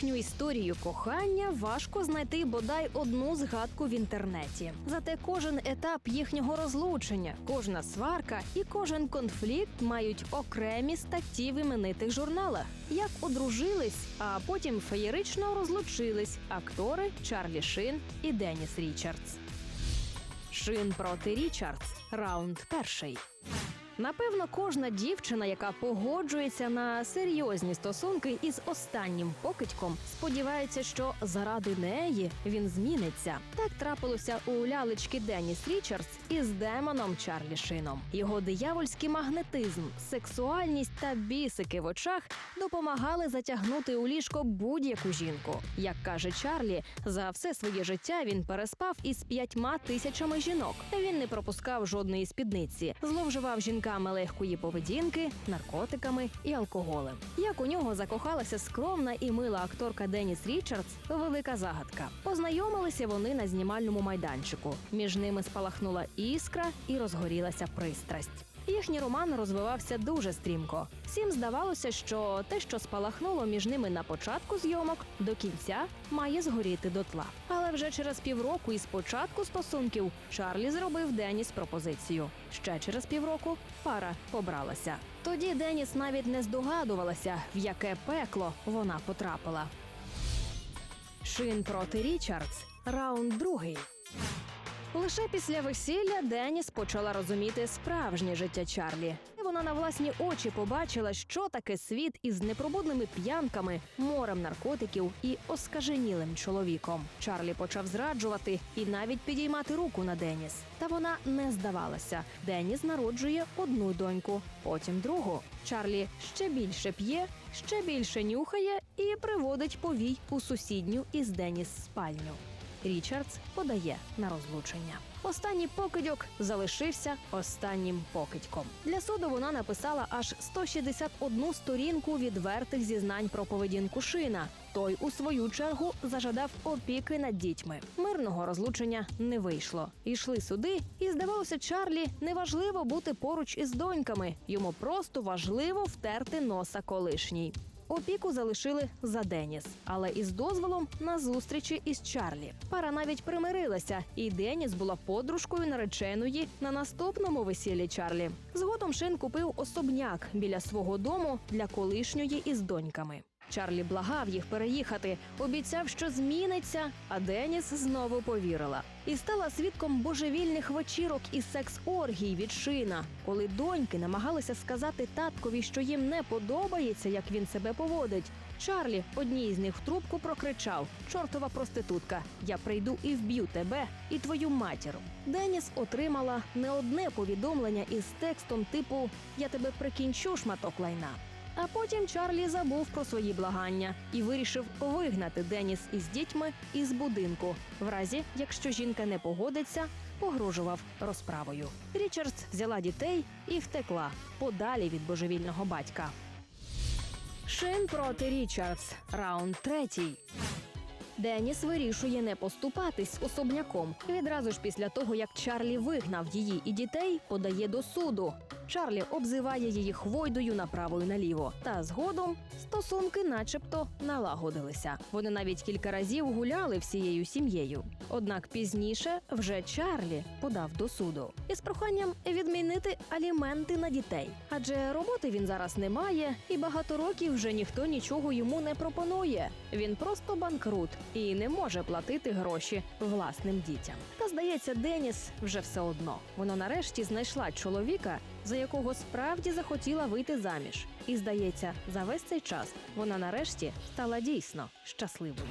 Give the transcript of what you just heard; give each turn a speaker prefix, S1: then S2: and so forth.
S1: їхню історію кохання важко знайти бодай одну згадку в інтернеті. Зате кожен етап їхнього розлучення, кожна сварка і кожен конфлікт мають окремі статті в іменитих журналах. Як одружились, а потім феєрично розлучились актори Чарлі Шин і Деніс Річардс. Шин проти Річардс. Раунд перший. Напевно, кожна дівчина, яка погоджується на серйозні стосунки із останнім покидьком, сподівається, що заради неї він зміниться. Так трапилося у лялечки Деніс Річардс із демоном Чарлі Шином. Його диявольський магнетизм, сексуальність та бісики в очах допомагали затягнути у ліжко будь-яку жінку. Як каже Чарлі, за все своє життя він переспав із п'ятьма тисячами жінок. Він не пропускав жодної спідниці, зловживав жінками легкої поведінки, наркотиками і алкоголем. Як у нього закохалася скромна і мила акторка Деніс Річардс, велика загадка. Познайомилися вони на знімальному майданчику. Між ними спалахнула іскра і розгорілася пристрасть. Їхній роман розвивався дуже стрімко. Всім здавалося, що те, що спалахнуло між ними на початку зйомок, до кінця має згоріти дотла. Але вже через півроку із початку стосунків Чарлі зробив Деніс пропозицію. Ще через півроку пара побралася. Тоді Деніс навіть не здогадувалася, в яке пекло вона потрапила. Шин проти Річардс. Раунд другий. Лише після весілля Деніс почала розуміти справжнє життя Чарлі. І Вона на власні очі побачила, що таке світ із непробудними п'янками, морем наркотиків і оскаженілим чоловіком. Чарлі почав зраджувати і навіть підіймати руку на Деніс. Та вона не здавалася. Деніс народжує одну доньку, потім другу. Чарлі ще більше п'є, ще більше нюхає і приводить повій у сусідню із Деніс спальню. Річардс подає на розлучення. Останній покидьок залишився останнім покидьком. Для суду вона написала аж 161 сторінку відвертих зізнань про поведінку шина. Той, у свою чергу, зажадав опіки над дітьми. Мирного розлучення не вийшло. Йшли суди, і здавалося, Чарлі неважливо бути поруч із доньками. Йому просто важливо втерти носа колишній. Опіку залишили за Деніс, але із дозволом на зустрічі із Чарлі. Пара навіть примирилася, і Деніс була подружкою нареченої на наступному весіллі Чарлі. Згодом Шин купив особняк біля свого дому для колишньої із доньками. Чарлі благав їх переїхати, обіцяв, що зміниться, а Деніс знову повірила і стала свідком божевільних вечірок і секс-оргій від шина, коли доньки намагалися сказати таткові, що їм не подобається, як він себе поводить. Чарлі одній з них в трубку прокричав: Чортова проститутка, я прийду і вб'ю тебе і твою матір. Деніс отримала не одне повідомлення із текстом типу Я тебе прикінчу, шматок лайна. А потім Чарлі забув про свої благання і вирішив вигнати Деніс із дітьми із будинку. В разі, якщо жінка не погодиться, погрожував розправою. Річардс взяла дітей і втекла подалі від божевільного батька. Шин проти Річардс. Раунд третій. Деніс вирішує не поступатись особняком. Відразу ж після того, як Чарлі вигнав її і дітей, подає до суду. Чарлі обзиває її хвойдою направо і наліво. Та згодом стосунки, начебто, налагодилися. Вони навіть кілька разів гуляли всією сім'єю. Однак пізніше вже Чарлі подав до суду із проханням відмінити аліменти на дітей. Адже роботи він зараз не має, і багато років вже ніхто нічого йому не пропонує. Він просто банкрут і не може платити гроші власним дітям. Та здається, Деніс вже все одно. Вона нарешті знайшла чоловіка, за якого справді захотіла вийти заміж. І здається, за весь цей час вона нарешті стала дійсно щасливою.